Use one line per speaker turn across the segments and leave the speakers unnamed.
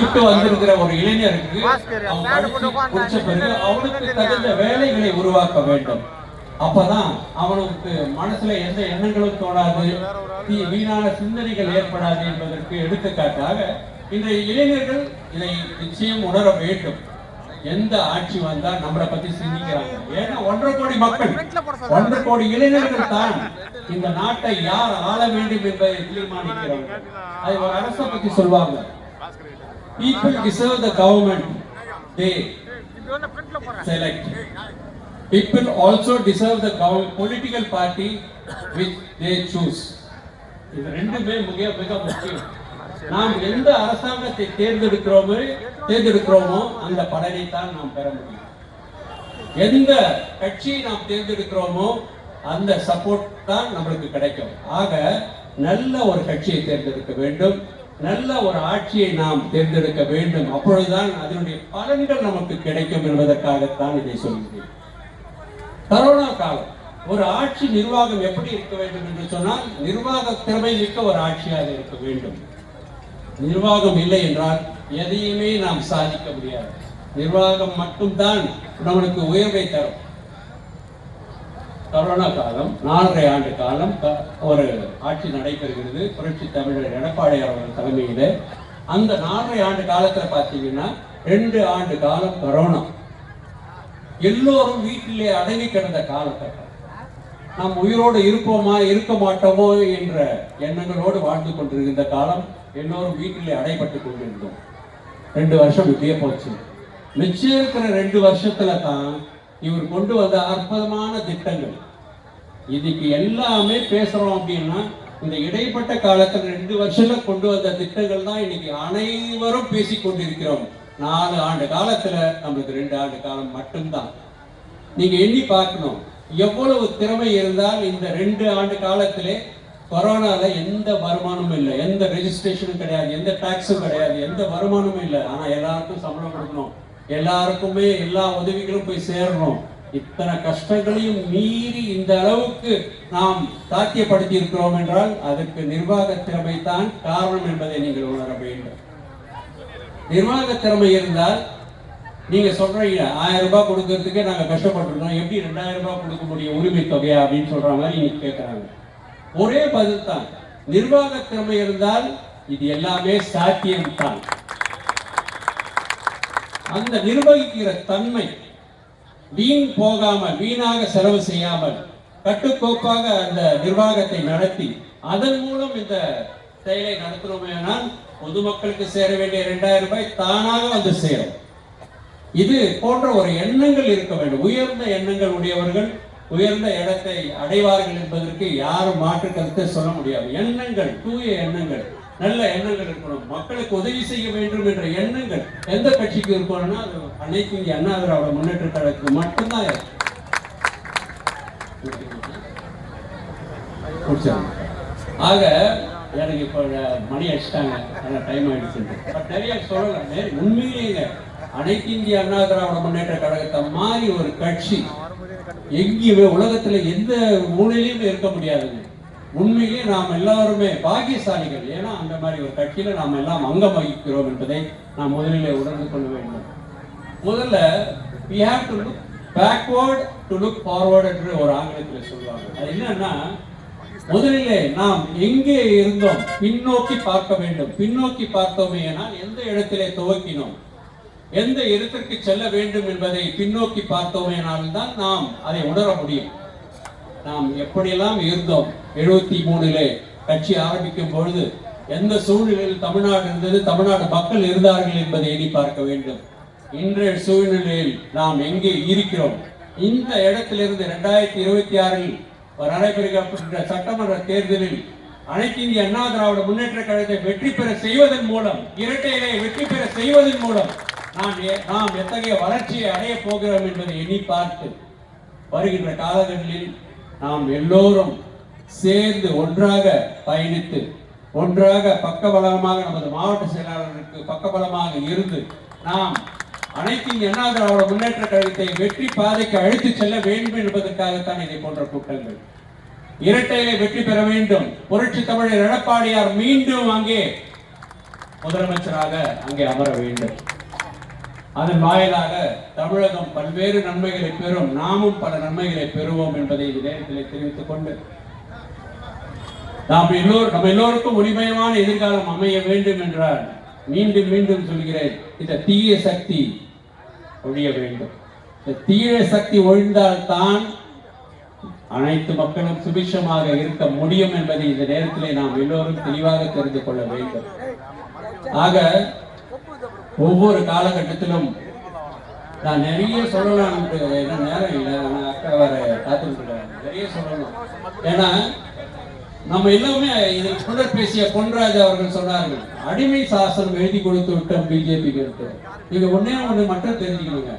விட்டு வந்திருக்கிற ஒரு இளைஞருக்கு படிச்சு பிறகு அவனுக்கு தகுந்த வேலைகளை உருவாக்க வேண்டும். அப்பதான் அவனுக்கு மனசுல எந்த எண்ணங்களும் தோணாது. தீ- வீணான சிந்தனைகள் ஏற்படாது என்பதற்கு எடுத்துக்காட்டாக இன்றைய இளைஞர்கள் இதை நிச்சயம் உணர வேண்டும். எந்த ஆட்சி வந்தா நம்மளை பத்தி சிந்திக்கிறாங்க. ஏன்னா ஒன்றரை கோடி மக்கள் ஒன்றரை கோடி இளைஞர்கள் தான் இந்த நாட்டை யார் ஆள வேண்டும் என்பதை தீர்மானிக்கிறாங்க அது ஒரு அரசை பத்தி சொல்லுவாங்க people deserve the government. They select. People also deserve the government political party which they choose. இது ரெண்டுமே மிக மிக முக்கியம். நாம் எந்த அரசாங்கத்தை தேர்ந்தெடுக்கிறோமோ தேர்ந்தெடுக்கிறோமோ அந்த பலனை தான் நாம் பெற முடியும். எந்த கட்சியை நாம் தேர்ந்தெடுக்கிறோமோ அந்த சப்போர்ட் தான் நம்மளுக்கு கிடைக்கும். ஆக நல்ல ஒரு கட்சியை தேர்ந்தெடுக்க வேண்டும். நல்ல ஒரு ஆட்சியை நாம் தேர்ந்தெடுக்க வேண்டும். அப்பொழுதுதான் அதனுடைய பலன்கள் நமக்கு கிடைக்கும் என்பதற்காகத்தான் இதை சொல்கிறேன். கரோனா காலம் ஒரு ஆட்சி நிர்வாகம் எப்படி இருக்க வேண்டும் என்று சொன்னால் நிர்வாக திறமை மிக்க ஒரு ஆட்சியாக இருக்க வேண்டும். நிர்வாகம் இல்லை என்றால் எதையுமே நாம் சாதிக்க முடியாது. நிர்வாகம் மட்டும்தான் நம்மளுக்கு உயர்வை தரும். கரோனா காலம் நாலரை ஆண்டு காலம் ஒரு ஆட்சி நடைபெறுகிறது. புரட்சி தமிழர் எடப்பாடி அவர்கள் தலைமையில். அந்த நாலரை ஆண்டு காலத்துல பார்த்தீங்கன்னா ரெண்டு ஆண்டு காலம் கரோனா. எல்லோரும் வீட்டிலே அடங்கி கிடந்த காலகட்டம். நாம் உயிரோடு இருப்போமா இருக்க மாட்டோமோ என்ற எண்ணங்களோடு வாழ்ந்து கொண்டிருக்கின்ற காலம் எல்லோரும் வீட்டிலே அடைபட்டு கொண்டிருந்தோம். ரெண்டு வருஷம் இப்படியே போச்சு. மிச்சம் இருக்கிற ரெண்டு வருஷத்துல தான் இவர் கொண்டு வந்த அற்புதமான திட்டங்கள். இதுக்கு எல்லாமே பேசுகிறோம் அப்படின்னா இந்த இடைப்பட்ட காலத்தில் ரெண்டு வருஷத்தில் கொண்டு வந்த திட்டங்கள் தான் இன்னைக்கு அனைவரும் பேசிக் கொண்டிருக்கிறோம். நாலு ஆண்டு காலத்தில் நம்மளுக்கு ரெண்டு ஆண்டு காலம் மட்டும்தான். நீங்கள் எண்ணி பார்க்கணும் எவ்வளவு திறமை இருந்தால் இந்த ரெண்டு ஆண்டு காலத்திலே கொரோனாவில் எந்த வருமானமும் இல்லை. எந்த ரெஜிஸ்ட்ரேஷனும் கிடையாது எந்த டாக்ஸும் கிடையாது எந்த வருமானமும் இல்லை. ஆனால் எல்லாருக்கும் சம்பளம் கொடுக்கணும். எல்லாருக்குமே எல்லா உதவிகளும் போய் சேரணும். இத்தனை கஷ்டங்களையும் மீறி இந்த அளவுக்கு நாம் சாத்தியப்படுத்தி இருக்கிறோம் என்றால் அதற்கு நிர்வாக திறமை தான் காரணம் என்பதை நீங்கள் உணர வேண்டும். நிர்வாக திறமை இருந்தால் நீங்க சொல்றீங்க ஆயிரம் ரூபாய் கொடுக்கறதுக்கே நாங்க கஷ்டப்பட்டுருக்கோம். எப்படி ரெண்டாயிரம் ரூபாய் கொடுக்க முடியும்? உரிமை தொகையா? அப்படின்னு சொல்ற மாதிரி நீங்க கேட்கறாங்க ஒரே பதில் தான். நிர்வாக திறமை இருந்தால் இது எல்லாமே சாத்தியம் தான் அந்த நிர்வகிக்கிற தன்மை வீண் போகாமல் வீணாக செலவு செய்யாமல் கட்டுக்கோப்பாக அந்த நிர்வாகத்தை நடத்தி அதன் மூலம் இந்த செயலை நடத்துகிறோமேனால் பொதுமக்களுக்கு சேர வேண்டிய இரண்டாயிரம் ரூபாய் தானாக வந்து சேரும். இது போன்ற ஒரு எண்ணங்கள் இருக்க வேண்டும். உயர்ந்த எண்ணங்கள் உடையவர்கள் உயர்ந்த இடத்தை அடைவார்கள் என்பதற்கு யாரும் மாற்று கருத்தை சொல்ல முடியாது. எண்ணங்கள் தூய எண்ணங்கள் நல்ல எண்ணங்கள் இருக்கணும். மக்களுக்கு உதவி செய்ய வேண்டும் என்ற எண்ணங்கள் எந்த கட்சிக்கு இருக்கணும்னா அது அனைத்து இங்கே அண்ணா திராவிட முன்னேற்ற கழகத்துக்கு மட்டும்தான் ஆக எனக்கு இப்போ மணி அடிச்சிட்டாங்க. ஆனால் டைம் ஆயிடுச்சு பட் நிறைய சொல்லலாம் உண்மையிலேங்க அனைத்து இந்திய அண்ணா திராவிட முன்னேற்ற கழகத்தை மாதிரி ஒரு கட்சி எங்கேயுமே உலகத்துல எந்த மூலையிலுமே இருக்க முடியாதுங்க. உண்மையிலே நாம் எல்லாருமே பாக்கியசாலிகள். ஏன்னா அந்த மாதிரி ஒரு கட்சியில நாம் எல்லாம் அங்கம் வகிக்கிறோம் என்பதை நாம் முதலிலே உணர்ந்து கொள்ள வேண்டும். முதல்ல we have to look backward to look forward என்று ஒரு ஆங்கிலத்தில் சொல்லுவாங்க அது என்னன்னா முதலிலே நாம் எங்கே இருந்தோம் பின்னோக்கி பார்க்க வேண்டும். பின்னோக்கி பார்த்தோமே ஆனால் எந்த இடத்திலே துவக்கினோம்? எந்த இடத்திற்கு செல்ல வேண்டும் என்பதை பின்னோக்கி பார்த்தோமேனால் தான் நாம் அதை உணர முடியும். நாம் எப்படியெல்லாம் இருந்தோம்? எழுபத்தி மூணுல கட்சி ஆரம்பிக்கும் பொழுது எந்த சூழ்நிலையில் தமிழ்நாடு இருந்தது? தமிழ்நாடு மக்கள் இருந்தார்கள் என்பதை எண்ணி பார்க்க வேண்டும். இன்றைய சூழ்நிலையில் நாம் எங்கே இருக்கிறோம்? இந்த இடத்திலிருந்து இரண்டாயிரத்தி இருபத்தி ஆறில் நடைபெறுகின்ற சட்டமன்ற தேர்தலில் அனைத்து இந்திய அண்ணா திராவிட முன்னேற்ற கழகத்தை வெற்றி பெற செய்வதன் மூலம் இரட்டை இலையை வெற்றி பெற செய்வதன் மூலம் நாம் எ- நாம் எத்தகைய வளர்ச்சியை அடைய போகிறோம் என்பதை எண்ணி பார்த்து வருகின்ற காலகட்டங்களில் நாம் எல்லோரும் சேர்ந்து ஒன்றாக பயணித்து ஒன்றாக பக்கபலமாக நமது மாவட்ட செயலாளருக்கு பக்கபலமாக இருந்து நாம் அனைத்து அண்ணா திராவிட முன்னேற்ற கழகத்தை வெற்றி பாதைக்கு அழைத்துச் செல்ல வேண்டும் என்பதற்காகத்தான் இதை போன்ற கூட்டங்கள். இரட்டையிலே வெற்றி பெற வேண்டும். புரட்சி தமிழர் எடப்பாடியார் மீண்டும் அங்கே முதலமைச்சராக அங்கே அமர வேண்டும். அதன் வாயிலாக தமிழகம் பல்வேறு நன்மைகளை பெறும் நாமும் பல நன்மைகளை பெறுவோம் என்பதை இந்த நேரத்தில் தெரிவித்துக் கொண்டு நாம் எல்லோரும் நம்ம எல்லோருக்கும் ஒளிமயமான எதிர்காலம் அமைய வேண்டும் என்றால் மீண்டும் மீண்டும் சொல்கிறேன் இந்த தீய சக்தி ஒழிய வேண்டும். இந்த தீய சக்தி ஒழிந்தால்தான் அனைத்து மக்களும் சுபிஷமாக இருக்க முடியும் என்பதை இந்த நேரத்திலே நாம் எல்லோரும் தெளிவாக தெரிந்து கொள்ள வேண்டும். ஆக ஒவ்வொரு காலகட்டத்திலும் நான் நிறைய சொல்லலாம் ஏன்னா நேரம் இல்லை. நான் அக்கா வர காத்துட்டு நிறைய சொல்லலாம். ஏன்னா நம்ம எல்லாமே இதில் புனர் பேசிய பொன்ராஜ் அவர்கள் சொன்னார்கள் அடிமை சாசனம் எழுதி கொடுத்து விட்டோம் பிஜேபிக்கு நீங்க ஒன்னே ஒண்ணு மட்டும் தெரிஞ்சுக்கணுங்க.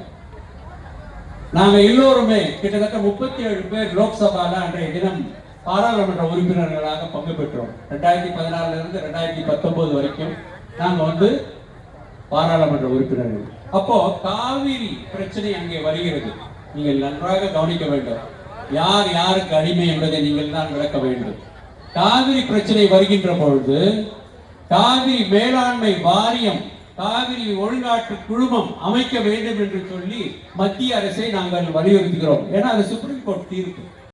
நாங்க எல்லோருமே கிட்டத்தட்ட முப்பத்தி ஏழு பேர் லோக்சபால அன்றைய தினம் பாராளுமன்ற உறுப்பினர்களாக பங்கு பெற்றோம். ரெண்டாயிரத்தி பதினாறுல இருந்து ரெண்டாயிரத்தி பத்தொன்பது வரைக்கும் நாங்க வந்து பாராளுமன்ற உறுப்பினர்கள். அப்போ காவிரி பிரச்சனை அங்கே வருகிறது. நீங்கள் நன்றாக கவனிக்க வேண்டும். யார் யாருக்கு அடிமை என்பதை நீங்கள் தான் விளக்க வேண்டும். காவிரி பிரச்சனை வருகின்ற பொழுது காவிரி மேலாண்மை வாரியம் காவிரி ஒழுங்காற்று குழுமம் அமைக்க வேண்டும் என்று சொல்லி மத்திய அரசை நாங்கள் வலியுறுத்துகிறோம். ஏன்னா அது சுப்ரீம் கோர்ட் தீர்ப்பு.